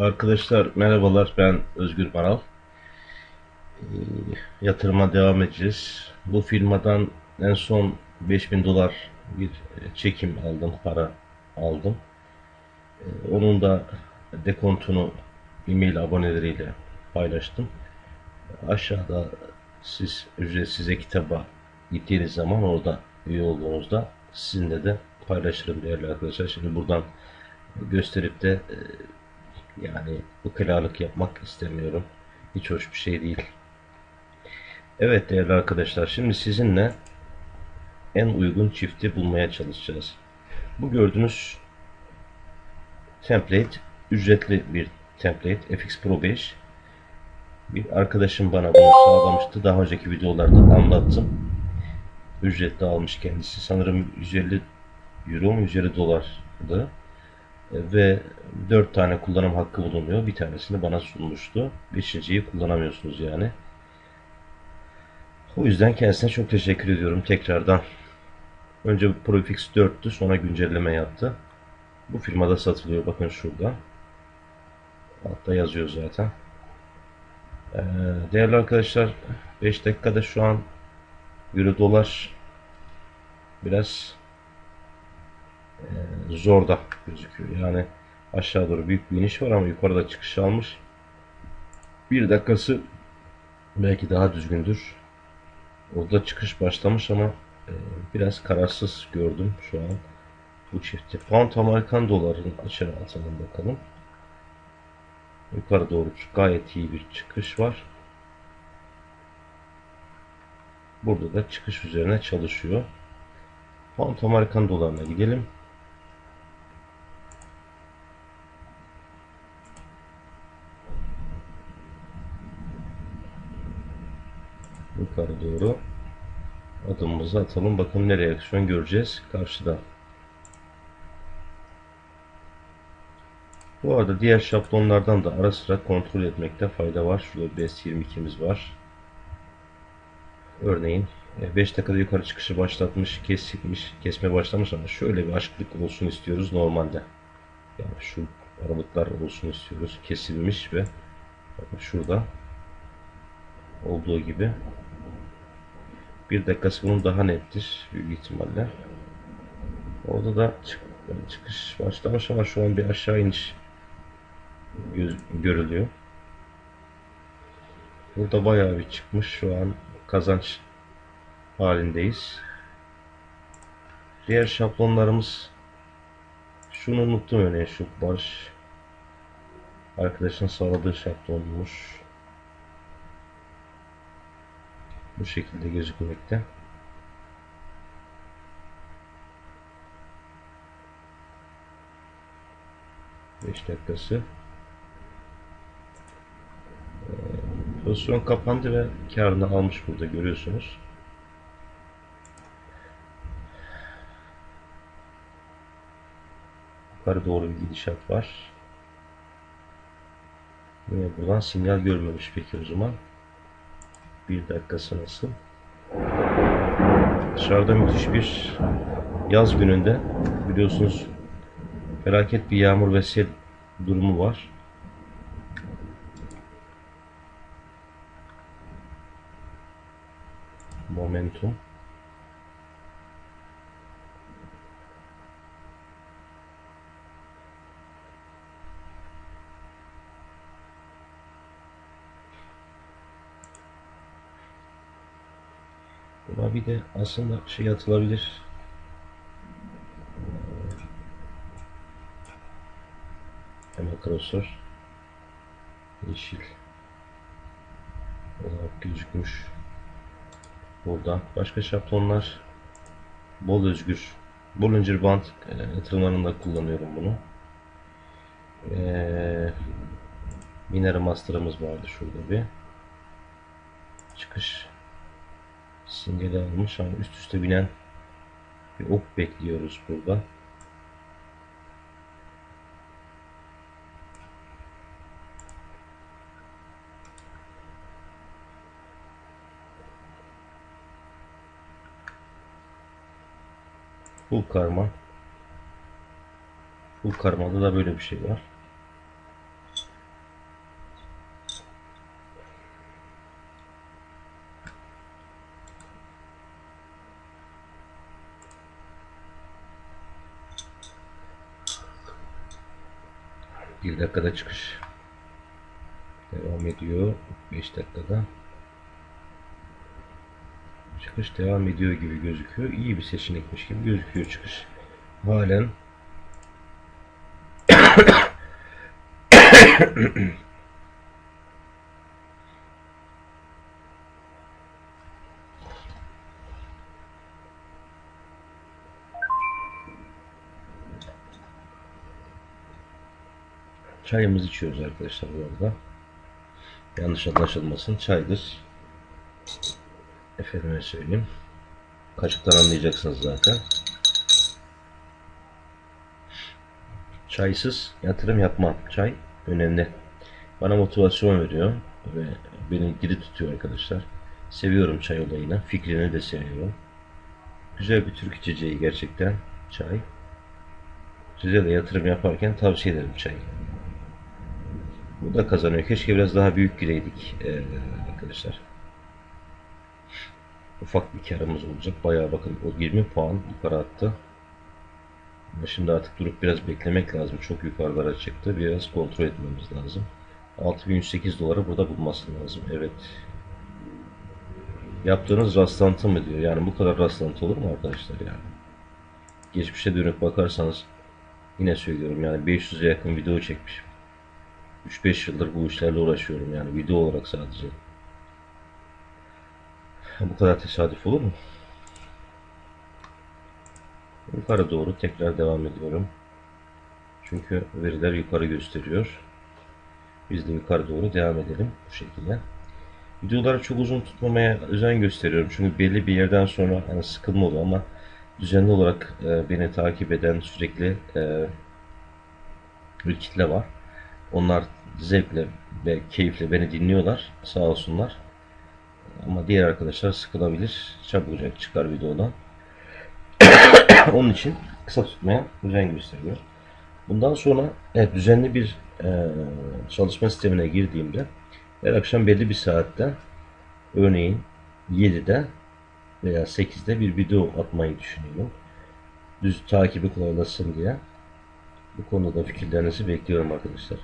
Arkadaşlar merhabalar ben Özgür Maral. Ee, yatırıma devam edeceğiz. Bu firmadan en son 5000 dolar bir çekim aldım, para aldım. Ee, onun da dekontunu e-mail aboneleriyle paylaştım. Aşağıda siz ücretsiz kitaba gittiğiniz zaman orada üye olduğunuzda sizinle de paylaşırım değerli arkadaşlar. Şimdi buradan gösterip de e, yani bu ukalalık yapmak istemiyorum. Hiç hoş bir şey değil. Evet değerli arkadaşlar şimdi sizinle en uygun çifti bulmaya çalışacağız. Bu gördüğünüz template ücretli bir template FX Pro 5 bir arkadaşım bana bunu sağlamıştı. Daha önceki videolarda anlattım. Ücretli almış kendisi. Sanırım 150 euro mu 150 dolardı. Ve 4 tane kullanım hakkı bulunuyor. Bir tanesini bana sunmuştu. Beşinciyi kullanamıyorsunuz yani. O yüzden kendisine çok teşekkür ediyorum tekrardan. Önce Profix 4'tü sonra güncelleme yaptı. Bu firmada satılıyor bakın şurada. Altta yazıyor zaten. Ee, değerli arkadaşlar 5 dakikada şu an Euro dolar biraz zorda gözüküyor. Yani aşağı doğru büyük bir iniş var ama yukarıda çıkış almış. Bir dakikası belki daha düzgündür. Orada çıkış başlamış ama e, biraz kararsız gördüm şu an bu çifti. Pound Amerikan doların açığa atalım bakalım. Yukarı doğru gayet iyi bir çıkış var. Burada da çıkış üzerine çalışıyor. Pound Amerikan dolarına gidelim. Yukarı doğru adımımızı atalım. Bakalım ne reaksiyon göreceğiz karşıda. Bu arada diğer şablonlardan da ara sıra kontrol etmekte fayda var. Şurada BES 22'miz var. Örneğin 5 dakikada yukarı çıkışı başlatmış, kesilmiş, kesme başlamış ama şöyle bir aşklık olsun istiyoruz normalde. Yani şu aralıklar olsun istiyoruz. Kesilmiş ve şurada olduğu gibi bir dakikası bunun daha nettir büyük ihtimalle. Orada da çık çıkış başlamış ama şu an bir aşağı iniş görülüyor. Burada bayağı bir çıkmış. Şu an kazanç halindeyiz. Diğer şablonlarımız şunu unuttum örneğin şu barış arkadaşın sağladığı şablonmuş. Bu şekilde gözükmekte. Beş dakikası. Pozisyon kapandı ve karını almış burada görüyorsunuz. Yukarı doğru bir gidişat var. Buradan sinyal görmemiş peki o zaman? Bir dakikası nasıl? Dışarıda müthiş bir yaz gününde biliyorsunuz felaket bir yağmur ve sel durumu var. Momentum. Buna bir de aslında şey atılabilir. Hemen klasör yeşil olarak gözükmüş. Burada başka şablonlar bol özgür Bollinger Band e, yatırımlarında kullanıyorum bunu. Ee, Binary Master'ımız vardı şurada bir. Çıkış almış ama üst üste binen bir ok bekliyoruz burada. Full karma. Full karmada da böyle bir şey var. Bir dakikada çıkış. Devam ediyor. 5 dakikada. Çıkış devam ediyor gibi gözüküyor. İyi bir seçenekmiş gibi gözüküyor çıkış. Halen çayımızı içiyoruz arkadaşlar bu arada. Yanlış anlaşılmasın. Çaydır. Efendime söyleyeyim. Kaşıktan anlayacaksınız zaten. Çaysız yatırım yapmam. Çay önemli. Bana motivasyon veriyor ve beni diri tutuyor arkadaşlar. Seviyorum çay olayını. Fikrini de seviyorum. Güzel bir Türk içeceği gerçekten çay. Size de yatırım yaparken tavsiye ederim çayı. Bu da kazanıyor. Keşke biraz daha büyük gireydik ee, arkadaşlar. Ufak bir karımız olacak. Bayağı bakın o 20 puan yukarı attı. Ama Şimdi artık durup biraz beklemek lazım. Çok yukarılara çıktı. Biraz kontrol etmemiz lazım. 6108 doları burada bulması lazım. Evet. Yaptığınız rastlantı mı diyor. Yani bu kadar rastlantı olur mu arkadaşlar yani? Geçmişe dönüp bakarsanız yine söylüyorum yani 500'e yakın video çekmişim. 3-5 yıldır bu işlerle uğraşıyorum yani video olarak sadece. Bu kadar tesadüf olur mu? Yukarı doğru tekrar devam ediyorum. Çünkü veriler yukarı gösteriyor. Biz de yukarı doğru devam edelim bu şekilde. Videoları çok uzun tutmamaya özen gösteriyorum. Çünkü belli bir yerden sonra hani sıkılma oluyor ama düzenli olarak e, beni takip eden sürekli e, bir kitle var. Onlar zevkle ve keyifle beni dinliyorlar. Sağ olsunlar. Ama diğer arkadaşlar sıkılabilir. Çabucak çıkar videodan. Onun için kısa tutmaya özen gösteriyor. Bundan sonra evet, düzenli bir e, çalışma sistemine girdiğimde her akşam belli bir saatte örneğin 7'de veya 8'de bir video atmayı düşünüyorum. Düz takibi kolaylaşsın diye. Bu konuda fikirlerinizi bekliyorum arkadaşlar.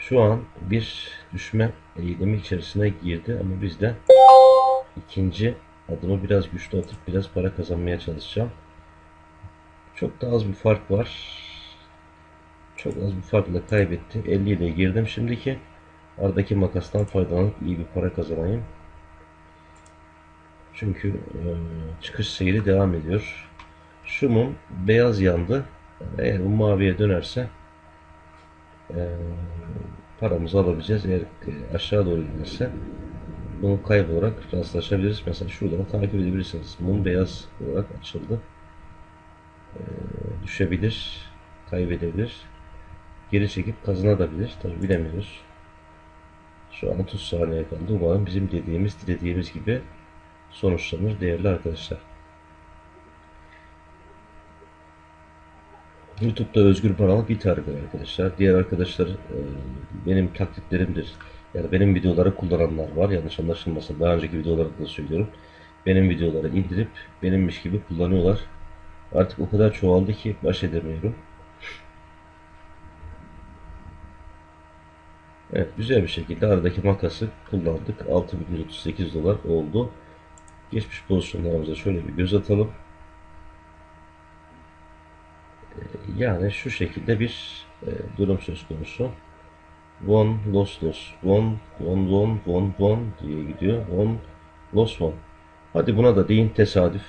Şu an bir düşme eğilimi içerisine girdi ama biz de ikinci adımı biraz güçlü atıp biraz para kazanmaya çalışacağım. Çok da az bir fark var. Çok az bir farkla kaybetti. 50 ile girdim şimdiki. Aradaki makastan faydalanıp iyi bir para kazanayım. Çünkü e, çıkış seyri devam ediyor. Şu mum beyaz yandı. Eğer bu maviye dönerse paramızı alabileceğiz. Eğer e, aşağı doğru giderse bunu kaybolarak rastlaşabiliriz. Mesela şuradan takip edebilirsiniz. Mum beyaz olarak açıldı. E, düşebilir, kaybedebilir. Geri çekip kazanabilir. Tabi bilemiyoruz. Şu an 30 saniye kaldı. Umarım bizim dediğimiz, dilediğimiz gibi sonuçlanır değerli arkadaşlar. YouTube'da Özgür Baral tarifler arkadaşlar. Diğer arkadaşlar e, benim taklitlerimdir. Yani benim videoları kullananlar var. Yanlış anlaşılmasın. Daha önceki videolarda da söylüyorum. Benim videoları indirip benimmiş gibi kullanıyorlar. Artık o kadar çoğaldı ki baş edemiyorum. Evet güzel bir şekilde aradaki makası kullandık. 6138 dolar oldu. Geçmiş pozisyonlarımıza şöyle bir göz atalım. Ee, Yani şu şekilde bir e, durum söz konusu. Won, lost, lost. Won, won, won, won, won diye gidiyor. Won, lost, won. Hadi buna da deyin tesadüf.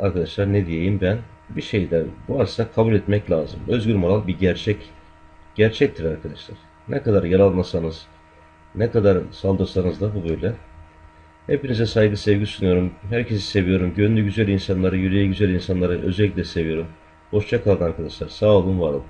Arkadaşlar ne diyeyim ben? Bir şeyler varsa kabul etmek lazım. Özgür Maral bir gerçek. Gerçektir arkadaşlar. Ne kadar yer almasanız, ne kadar saldırsanız da bu böyle. Hepinize saygı sevgi sunuyorum. Herkesi seviyorum. Gönlü güzel insanları, yüreği güzel insanları özellikle seviyorum. Hoşça kalın arkadaşlar. Sağ olun, var olun.